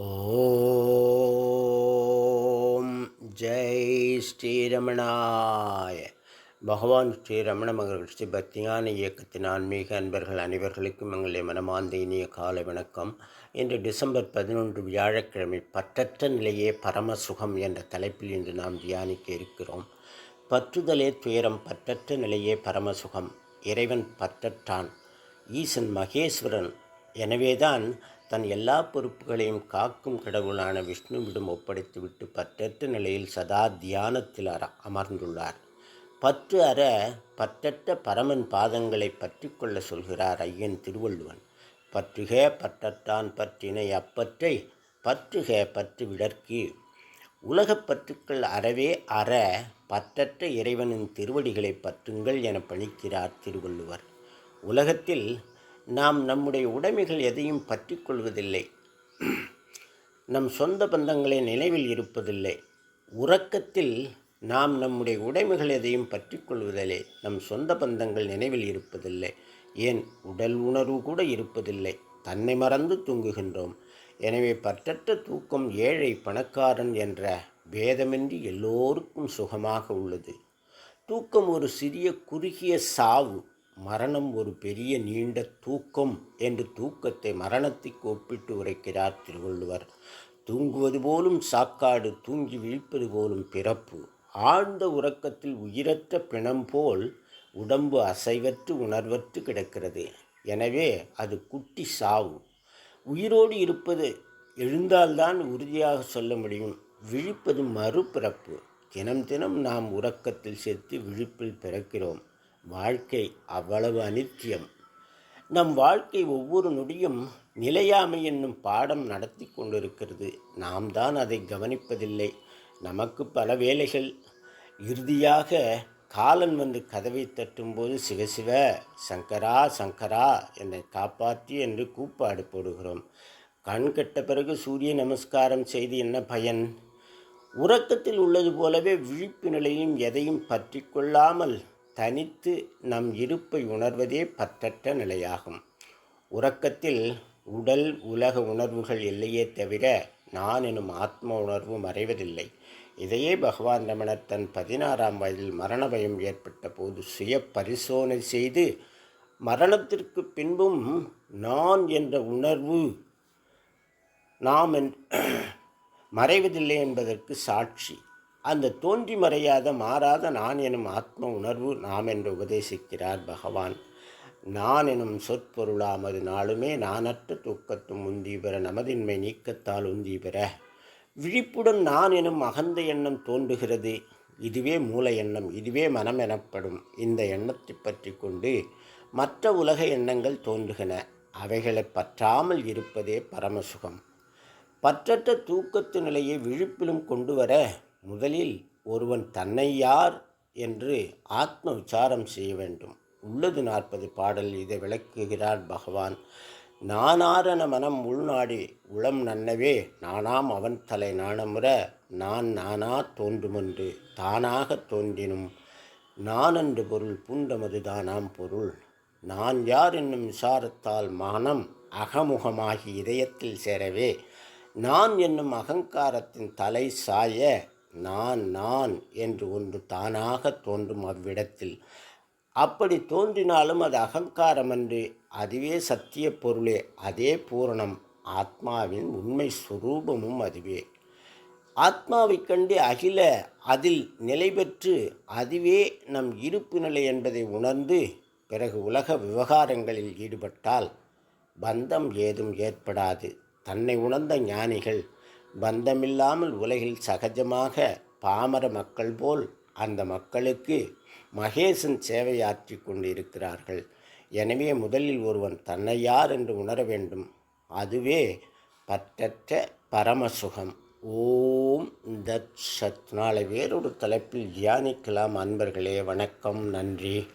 ஓம் ஜெய் ஸ்ரீரமணாய. பகவான் ஸ்ரீரமண மகர்கள் ஸ்ரீ பக்தியான இயக்கத்தின் ஆன்மீக அன்பர்கள் அனைவர்களுக்கும் எங்களுடைய மனமார்ந்த இனிய காலை வணக்கம். இன்று டிசம்பர் பதினொன்று வியாழக்கிழமை பற்றற்ற நிலையே பரம சுகம் என்ற தலைப்பில் இன்று நாம் தியானிக்க இருக்கிறோம். பற்றுதலே துயரம் பற்றற்ற நிலையே பரம சுகம் இறைவன் பற்றற்றான் ஈசன் மகேஸ்வரன். எனவேதான் தன் எல்லா பொறுப்புகளையும் காக்கும் கடவுளான விஷ்ணுவிடம் ஒப்படைத்துவிட்டு பற்றற்ற நிலையில் சதா தியானத்தில் அற அமர்ந்துள்ளார். பற்று அற பற்றற்ற பரமன் பாதங்களை பற்றி கொள்ள சொல்கிறார் ஐயன் திருவள்ளுவன். பற்றுக பற்றத்தான் பற்றினை அப்பற்றை பற்றுக பற்று விடற்கு. உலகப் பற்றுக்கள் அறவே அற பற்றற்ற இறைவனின் திருவடிகளை பற்றுங்கள் என பணிக்கிறார் திருவள்ளுவர். உலகத்தில் நாம் நம்முடைய உடைமைகள் எதையும் பற்றி கொள்வதில்லை நம் சொந்த பந்தங்களை நினைவில் இருப்பதில்லை. உறக்கத்தில் நாம் நம்முடைய உடைமைகள் எதையும் பற்றி கொள்வதில்லை நம் சொந்த பந்தங்கள் நினைவில் இருப்பதில்லை. ஏன்? உடல் உணர்வு கூட இருப்பதில்லை. தன்னை மறந்து தூங்குகின்றோம். எனவே பற்றற்ற தூக்கம் ஏழை பணக்காரன் என்ற பேதமின்றி எல்லோருக்கும் சுகமாக உள்ளது. தூக்கம் ஒரு சிறிய குறுகிய சாவு. மரணம் ஒரு பெரிய நீண்ட தூக்கம் என்று தூக்கத்தை மரணத்துக்கு ஒப்பிட்டு உரைக்கிறார் திருவள்ளுவர். தூங்குவது போலும் சாக்காடு தூங்கி விழிப்பது போலும் பிறப்பு. ஆழ்ந்த உறக்கத்தில் உயிரற்ற பிணம் போல் உடம்பு அசைவற்று உணர்வற்று கிடக்கிறது. எனவே அது குட்டி சாவு. உயிரோடு இருப்பது எழுந்தால்தான் உறுதியாக சொல்ல முடியும். விழிப்பது மறுபிறப்பு. தினம் தினம் நாம் உறக்கத்தில் சேர்த்து விழிப்பில் பிறக்கிறோம். வாழ்க்கை அவ்வளவு அனித்தியம். நம் வாழ்க்கை ஒவ்வொரு நொடியும் நிலையாமை என்னும் பாடம் நடத்தி கொண்டிருக்கிறது. நாம் தான் அதை கவனிப்பதில்லை. நமக்கு பல வேலைகள். இறுதியாக காலன் வந்து கதவை தட்டும்போது சிவசிவ சங்கரா சங்கரா என்னை காப்பாற்றி என்று கூப்பாடு போடுகிறோம். கண் கெட்ட பிறகு சூரிய நமஸ்காரம் செய்து என்ன பயன்? உறக்கத்தில் உள்ளது போலவே விழிப்பு நிலையும் எதையும் பற்றி கொள்ளாமல் தனித்து நம் இருப்பை உணர்வதே பற்றற்ற நிலையாகும். உறக்கத்தில் உடல் உலக உணர்வுகள் இல்லையே தவிர நான் எனும் ஆத்ம உணர்வு மறைவதில்லை. இதையே பகவான் ரமணர் தன் பதினாறாம் வயதில் மரண பயம் ஏற்பட்ட போது சுய பரிசோதனை செய்து மரணத்திற்கு பின்பும் நான் என்ற உணர்வு நாம் மறைவதில்லை என்பதற்கு சாட்சி. அந்த தோன்றி மறையாத மாறாத நான் எனும் ஆத்ம உணர்வு நாம் என்று உபதேசிக்கிறார் பகவான். நான் எனும் சொற்பொருளாமது நாளுமே நானற்ற தூக்கத்தும் உந்தி பெற நமதின்மை நீக்கத்தால் உந்தி பெற. விழிப்புடன் நான் எனும் அகந்த எண்ணம் தோன்றுகிறது. இதுவே மூல எண்ணம் இதுவே மனம் எனப்படும். இந்த எண்ணத்தை பற்றி கொண்டு மற்ற உலக எண்ணங்கள் தோன்றுகின. அவைகளை பற்றாமல் இருப்பதே பரமசுகம். பற்றற்ற தூக்கத்து நிலையை விழிப்பிலும் கொண்டு வர முதலில் ஒருவன் தன்னை யார் என்று ஆத்ம விசாரம் செய்ய வேண்டும். உள்ளது நாற்பது பாடல் இதை விளக்குகிறார் பகவான். நானாரன மனம் உள்நாடி உளம் நன்னவே நானாம் அவன் தலை நாணமுற நான் நானா தோன்றுமென்று தானாக தோன்றினும் நான் என்று பொருள் பூண்டமது தானாம் பொருள். நான் யார் என்னும் விசாரத்தால் மானம் அகமுகமாகி இதயத்தில் சேரவே நான் என்னும் அகங்காரத்தின் தலை சாய நான் நான் என்று ஒன்று தானாக தோன்றும் அவ்விடத்தில். அப்படி தோன்றினாலும் அது அகங்காரம் என்று அதுவே சத்திய பொருளே அதே பூரணம் ஆத்மாவின் உண்மை சுரூபமும் அதுவே. ஆத்மாவைக் கண்டு அகில அதில் நிலை பெற்று அதுவே நம் இருப்பு நிலை என்பதை உணர்ந்து பிறகு உலக விவகாரங்களில் ஈடுபட்டால் பந்தம் ஏதும் ஏற்படாது. தன்னை உணர்ந்த ஞானிகள் பந்தமில்லாமல் உலகில் சகஜமாக பாமர மக்கள் போல் அந்த மக்களுக்கு மகேசன் சேவையாற்றி கொண்டிருக்கிறார்கள். எனவே முதலில் ஒருவன் தன்னை யார் என்று உணர வேண்டும். அதுவே பற்றற்ற பரமசுகம். ஓம் தத் சத். நாளை வேறொரு தலைப்பில் தியானிக்கலாம் அன்பர்களே. வணக்கம். நன்றி.